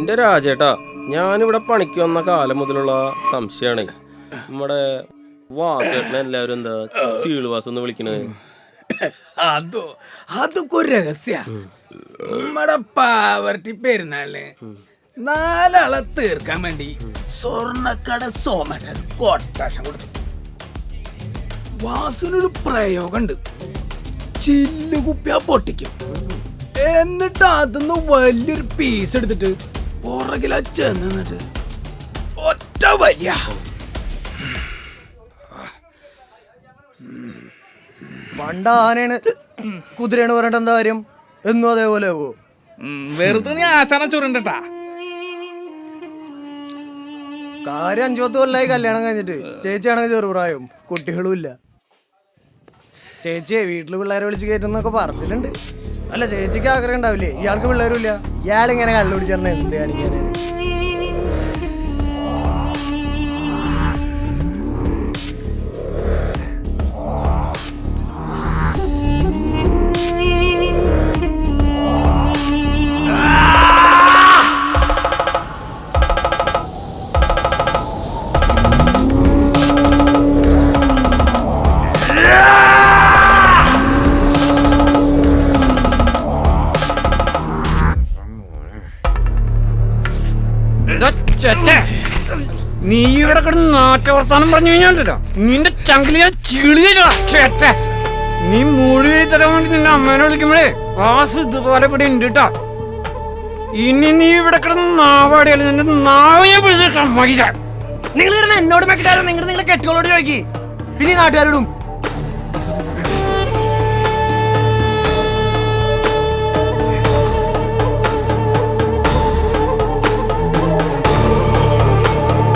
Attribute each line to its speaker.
Speaker 1: എന്റെ രാജേട്ടാ ഞാനിവിടെ പണിക്ക് വന്ന കാലം മുതലുള്ള സംശയമാണ്. നമ്മുടെ വാസേട്ടനെ എല്ലാവരും എന്താ ചീളുവാസം എന്ന് വിളിക്കണത്?
Speaker 2: അതോ അതൊക്കെ ഒരു രഹസ്യ. നമ്മടെ പാവർട്ടി പെരുന്നാളിന് നാലാളെ തീർക്കാൻ വേണ്ടി സ്വർണക്കട സോമൻ കൊട്ടാശം കൊടുത്തു. വാസുനൊരു പ്രയോഗമുണ്ട്. ചില്ല് കുപ്പിയ പൊട്ടിക്കും. എന്നിട്ട് അതിന്ന് വലിയൊരു പീസ് എടുത്തിട്ട് പുറകില ചെന്ന് നിന്നിട്ട് ഒറ്റ വലിയ
Speaker 3: പണ്ട് ആനയാണ് കുതിരയാണ് പറയേണ്ട എന്താ കാര്യം? എന്നും അതേപോലെ ആവോ?
Speaker 4: വെറുതെ നീ ആശാന ചുരുണ്ടട്ടാ
Speaker 3: കാര്യം അഞ്ചു പത്ത് കൊല്ലായി കല്യാണം കഴിഞ്ഞിട്ട് ചേച്ചിയാണെങ്കിൽ ചെറുപ്രായം. കുട്ടികളും ഇല്ല. ചേച്ചിയെ വീട്ടിൽ പിള്ളേരെ വിളിച്ച് കയറ്റുന്നൊക്കെ പറച്ചിലുണ്ട്. അല്ല ചേച്ചിക്ക് ആഗ്രഹം ഉണ്ടാവില്ലേ? ഇയാൾക്ക് പിള്ളേരും ഇല്ല. ഇയാളിങ്ങനെ കള്ളു പിടിച്ചിരുന്ന എന്ത് കാണിക്കാനാണ്?
Speaker 5: നീ ഇവിടെ കിടന്ന് നാറ്റവർത്താനം പറഞ്ഞു കഴിഞ്ഞാലോ നിന്റെ ചങ്കിൽ ഞാൻ നീ മൂടി തരാൻ വേണ്ടി നിന്റെ അമ്മേനെ വിളിക്കുമ്പോഴേ വാസ് ഇതുപോലെ ഇവിടെ ഉണ്ട് കേട്ടോ. ഇനി നീ ഇവിടെ കിടന്ന് നാവാടിയല്ല നിന്റെ നാവ് ഞാൻ പിടിച്ചേക്കാം മൈര
Speaker 3: നിങ്ങൾ കിടന്ന് എന്നോട് മെക്കിട്ടാരും നിങ്ങൾ നിങ്ങളെ കെട്ടികളോട് ചോദിക്കി. പിന്നെ നാട്ടുകാരോടും